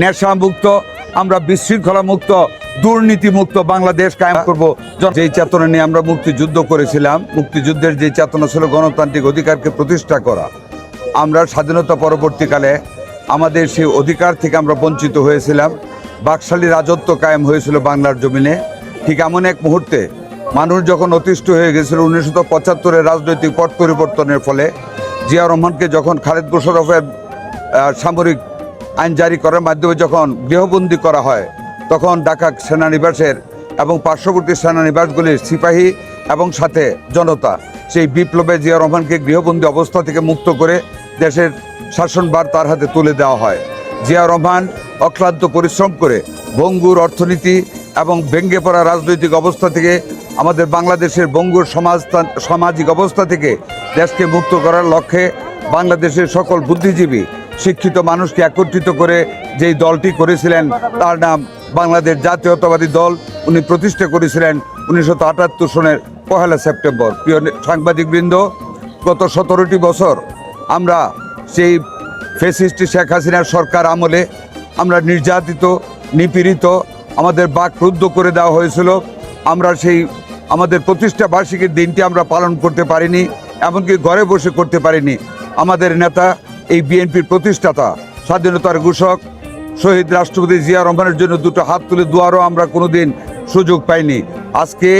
নেশা মুক্ত আমরা বিশৃঙ্খলা মুক্ত দুর্নীতি মুক্ত বাংলাদেশ কায়েম করব। যেই চেতনা নিয়ে আমরা মুক্তিযুদ্ধ করেছিলাম, মুক্তিযুদ্ধের যে চেতনা ছিল গণতান্ত্রিক অধিকারকে প্রতিষ্ঠা করা, আমরা স্বাধীনতা পরবর্তীকালে আমাদের সেই অধিকার থেকে আমরা বঞ্চিত হয়েছিলাম। বাকশালী রাজত্ব কায়েম হয়েছিল বাংলার জমিনে। ঠিক এমন এক মুহূর্তে মানুষ যখন অতিষ্ঠ হয়ে গেছিল উনিশশো পঁচাত্তরের রাজনৈতিক পট পরিবর্তনের ফলে, জিয়া রহমানকে যখন খালেদ মোশারফের সামরিক আইন জারি করার মাধ্যমে যখন গৃহবন্দী করা হয়, তখন ঢাকা সেনানিবাসের এবং পার্শ্ববর্তী সেনানিবাসগুলির সিপাহী এবং সাথে জনতা সেই বিপ্লবে জিয়া রহমানকে গৃহবন্দী অবস্থা থেকে মুক্ত করে দেশের শাসনভার তার হাতে তুলে দেওয়া হয়। জিয়া রহমান অক্লান্ত পরিশ্রম করে ভঙ্গুর অর্থনীতি এবং ভেঙ্গে পড়া রাজনৈতিক অবস্থা থেকে আমাদের বাংলাদেশের বঙ্গুর সমাজ সামাজিক অবস্থা থেকে দেশকে মুক্ত করার লক্ষ্যে বাংলাদেশের সকল বুদ্ধিজীবী শিক্ষিত মানুষকে একত্রিত করে যেই দলটি করেছিলেন, তার নাম বাংলাদেশ জাতীয়তাবাদী দল। উনি প্রতিষ্ঠা করেছিলেন উনিশশো আটাত্তর সনের পহেলা সেপ্টেম্বর। প্রিয় সাংবাদিকবৃন্দ, গত সতেরোটি বছর আমরা সেই ফেসিস্টি শেখ হাসিনার সরকার আমলে আমরা নির্যাতিত, নিপীড়িত, আমাদের বাক রুদ্ধ করে দেওয়া হয়েছিল। আমরা সেই আমাদের প্রতিষ্ঠা বার্ষিকীর দিনটি আমরা পালন করতে পারিনি, এমনকি ঘরে বসে করতে পারিনি। আমাদের নেতা এই বিএনপির প্রতিষ্ঠাতা, স্বাধীনতার ঘোষক, শহীদ রাষ্ট্রপতি জিয়া রহমানের জন্য দুটো হাত তুলে দুয়ারও আমরা কোনোদিন সুযোগ পাইনি। আজকে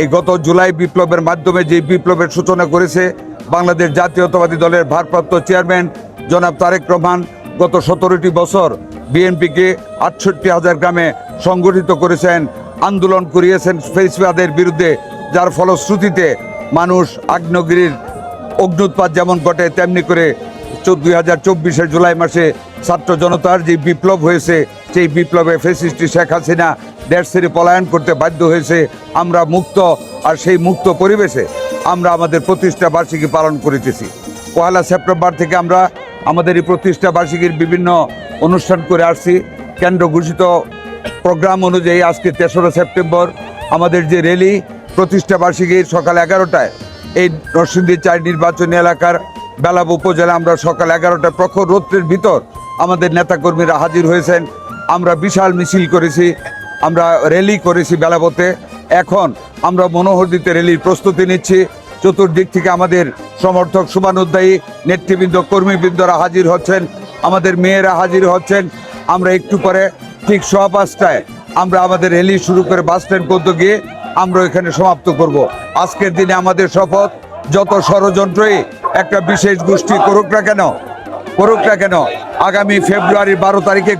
এই গত জুলাই বিপ্লবের মাধ্যমে যে বিপ্লবের সূচনা করেছে বাংলাদেশ জাতীয়তাবাদী দলের ভারপ্রাপ্ত চেয়ারম্যান জনাব তারেক রহমান গত সতেরোটি বছর বিএনপিকে আটষট্টি হাজার গ্রামে সংগঠিত করেছেন, আন্দোলন করিয়েছেন ফেসবাদের বিরুদ্ধে, যার ফলশ্রুতিতে মানুষ আগ্নেয়গিরির অগ্নুৎপাত যেমন ঘটে, তেমনি করে দুই হাজার চব্বিশের জুলাই মাসে ছাত্র জনতার যে বিপ্লব হয়েছে, সেই বিপ্লবে ফেসিস্টি শেখ হাসিনা দেশ ছেড়ে পলায়ন করতে বাধ্য হয়েছে। আমরা মুক্ত, আর সেই মুক্ত পরিবেশে আমরা আমাদের প্রতিষ্ঠা বার্ষিকী পালন করিতেছি। পয়লা সেপ্টেম্বর থেকে আমরা আমাদের এই প্রতিষ্ঠা বার্ষিকীর বিভিন্ন অনুষ্ঠান করে আসছি। কেন্দ্র ঘোষিত প্রোগ্রাম অনুযায়ী আজকে তেসরা সেপ্টেম্বর আমাদের যে র্যালি, প্রতিষ্ঠা বার্ষিকীর সকাল এগারোটায় এই নরসিংদী চার নির্বাচনী এলাকার বেলাব উপজেলা আমরা সকাল এগারোটা প্রখর রৌদ্রের ভিতর আমাদের নেতাকর্মীরা হাজির হয়েছেন। আমরা বিশাল মিছিল করেছি, আমরা র্যালি করেছি বেলাবতে। এখন আমরা মনোহরদিতে র্যালির প্রস্তুতি নিচ্ছি। চতুর্দিক থেকে আমাদের সমর্থক শুভানুদ্দায়ী নেতৃবৃন্দ, কর্মীবৃন্দরা হাজির হচ্ছেন, আমাদের মেয়েরা হাজির হচ্ছেন। আমরা একটু পরে ঠিক সোয়া পাঁচটায় আমরা আমাদের র্যালি শুরু করে বাস স্ট্যান্ড পর্যন্ত গিয়ে আমরা এখানে সমাপ্ত করব। আজকের দিনে আমাদের শপথ যত ষড়যন্ত্রই একটা বিশেষ গোষ্ঠী করুক না কেন, করুক না কেন, আগামী ফেব্রুয়ারি বারো তারিখে